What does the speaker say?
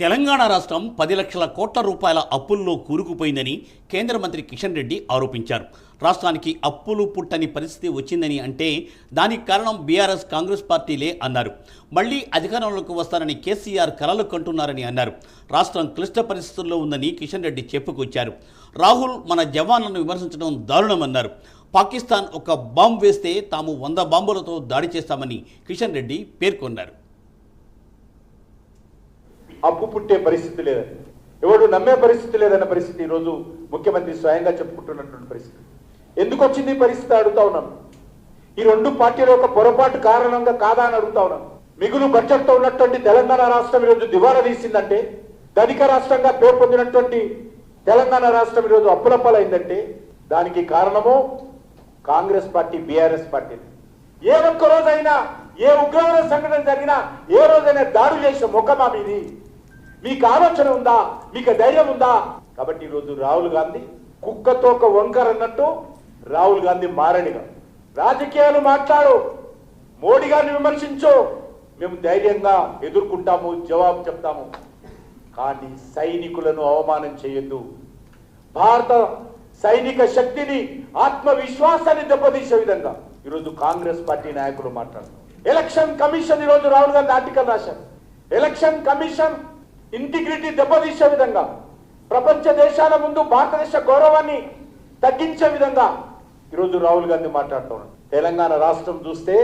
తెలంగాణ రాష్ట్రం పది లక్షల కోట్ల రూపాయల అప్పుల్లో కూరుకుపోయిందని కేంద్ర మంత్రి కిషన్ రెడ్డి ఆరోపించారు. రాష్ట్రానికి అప్పులు పుట్టని పరిస్థితి వచ్చిందని అంటే దానికి కారణం బీఆర్ఎస్ కాంగ్రెస్ పార్టీలే అన్నారు. మళ్ళీ అధికారంలోకి వస్తారని కేసీఆర్ కలలు కంటున్నారని అన్నారు. రాష్ట్రం క్లిష్ట పరిస్థితుల్లో ఉందని కిషన్ రెడ్డి చెప్పుకొచ్చారు. రాహుల్ మన జవాన్లను విమర్శించడం దారుణమన్నారు. పాకిస్తాన్ ఒక బాంబు వేస్తే తాము వంద బాంబులతో దాడి చేస్తామని కిషన్ రెడ్డి పేర్కొన్నారు. అప్పు పుట్టే పరిస్థితి లేదని ఎవడు నమ్మే పరిస్థితి లేదన్న పరిస్థితి ఈరోజు ముఖ్యమంత్రి స్వయంగా చెప్పుకుంటున్నటువంటి పరిస్థితి. ఎందుకు వచ్చింది పరిస్థితి అడుగుతా ఉన్నాను ఈ రెండు పార్టీల యొక్క పొరపాటు కారణంగా కాదా అని అడుగుతా ఉన్నాను మిగులు బడ్జెట్తో ఉన్నటువంటి తెలంగాణ రాష్ట్రం ఈరోజు దివాలా తీసిందంటే ధనిక రాష్ట్రంగా పేరు పొందినటువంటి తెలంగాణ రాష్ట్రం ఈరోజు అప్పులప్పలైందంటే దానికి కారణము కాంగ్రెస్ పార్టీ బీఆర్ఎస్ పార్టీ. ఏ ఒక్క రోజైనా ఏ ఉగ్రవాద సంఘటన జరిగినా ఏ రోజైనా దాడులు చేసిన ముఖమా మీది. మీకు ఆలోచన ఉందా? మీకు ధైర్యం ఉందా? కాబట్టి ఈరోజు రాహుల్ గాంధీ కుక్కతో ఒక వంకర అన్నట్టు రాహుల్ గాంధీ మారడిగా రాజకీయాలు మాట్లాడు. మోడీ గారిని విమర్శించు. మేము ధైర్యంగా ఎదుర్కొంటాము జవాబు చెప్తాము. కానీ సైనికులను అవమానం చేయొద్దు. భారత సైనిక శక్తిని ఆత్మవిశ్వాసాన్ని దెబ్బతీసే విధంగా ఈరోజు కాంగ్రెస్ పార్టీ నాయకులు మాట్లాడుతున్నారు. ఎలక్షన్ కమిషన్ ఈరోజు రాహుల్ గాంధీ ఆర్టికల్ రాశారు ఎలక్షన్ కమిషన్ ఇంటిగ్రిటీ దెబ్బతీసే విధంగా ప్రపంచ దేశాల ముందు భారతదేశ గౌరవాన్ని తగ్గించే విధంగా ఈరోజు రాహుల్ గాంధీ మాట్లాడుతున్నాడు. తెలంగాణ రాష్ట్రం చూస్తే